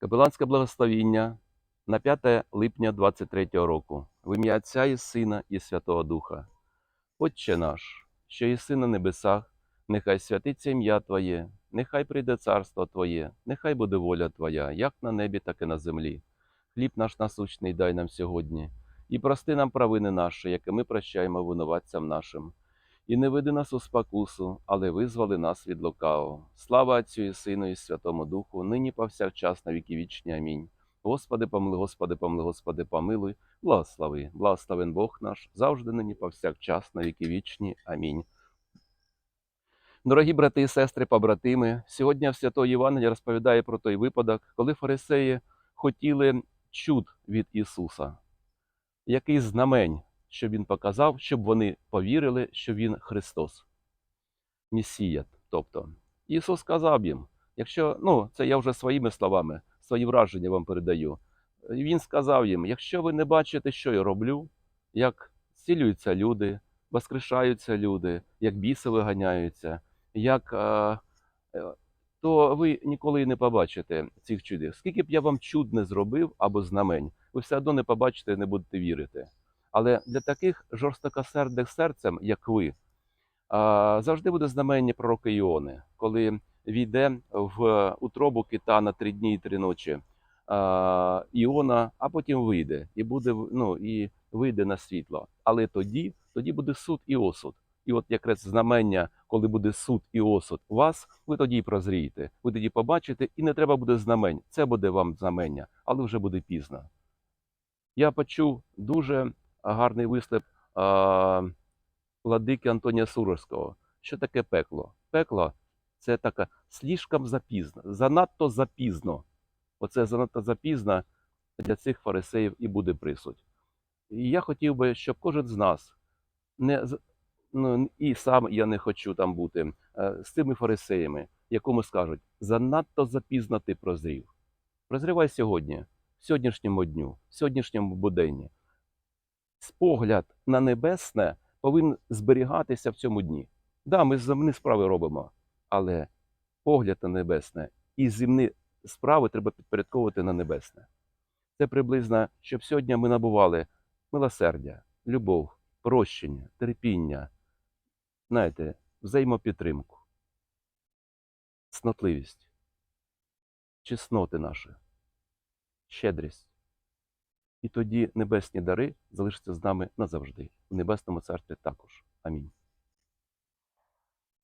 Капеланське благословіння на 5 липня 23 року. В ім'я Отця і Сина і Святого Духа. Отче наш, що єси на небесах, нехай святиться ім'я Твоє, нехай прийде царство Твоє, нехай буде воля Твоя, як на небі, так і на землі. Хліб наш насущний дай нам сьогодні, і прости нам провини наші, які ми прощаємо винуватцям нашим. І не веди нас у спокусу, але визволи нас від лукавого. Слава Отцю і Сину і Святому Духу, нині повсякчас на віки вічні. Амінь. Господи, помилуй, Господи, помилуй, Господи, помилуй, благослови, благословен Бог наш, завжди нині повсякчас на віки вічні. Амінь. Дорогі брати і сестри, побратими, сьогодні в Святого Євангелії розповідає про той випадок, коли фарисеї хотіли чуд від Ісуса. Який знамень, щоб Він показав, щоб вони повірили, що Він Христос, Месія. Тобто, Ісус сказав їм, якщо, ну, це я вже своїми словами, свої враження вам передаю. Він сказав їм: якщо ви не бачите, що я роблю, як зцілюються люди, воскрешаються люди, як біси виганяються, як, е, е, то ви ніколи не побачите цих чудес. Скільки б я вам чуд не зробив або знамень, ви все одно не побачите і не будете вірити. Але для таких жорстокосердих серцем, як ви, завжди буде знамення пророка Іони, коли війде в утробу кита на три дні і три ночі Іона, а потім вийде і буде ну, і вийде на світло. Але тоді, тоді буде суд і осуд. І от якраз знамення, коли буде суд і осуд вас, ви тоді й прозрієте. Ви тоді побачите, і не треба буде знамень. Це буде вам знамення, але вже буде пізно. Я почув дуже гарний вислів владики Антонія Сурожського. Що таке пекло? Пекло це таке слишком запізно, занадто запізно. Оце занадто запізно для цих фарисеїв і буде присудь. І я хотів би, щоб кожен з нас не ну, і сам я не хочу там бути е, з цими фарисеями, якому скажуть, занадто запізно ти прозрів. Прозрівай сьогодні, в сьогоднішньому дню, в сьогоднішньому буденні. Погляд на небесне повинен зберігатися в цьому дні. Да, ми земні справи робимо, але погляд на небесне і земні справи треба підпорядковувати на небесне. Це приблизно, щоб сьогодні ми набували милосердя, любов, прощення, терпіння, знаєте, взаємопідтримку, цнотливість, чесноти наші, щедрість. І тоді небесні дари залишаться з нами назавжди. В Небесному Царстві також. Амінь.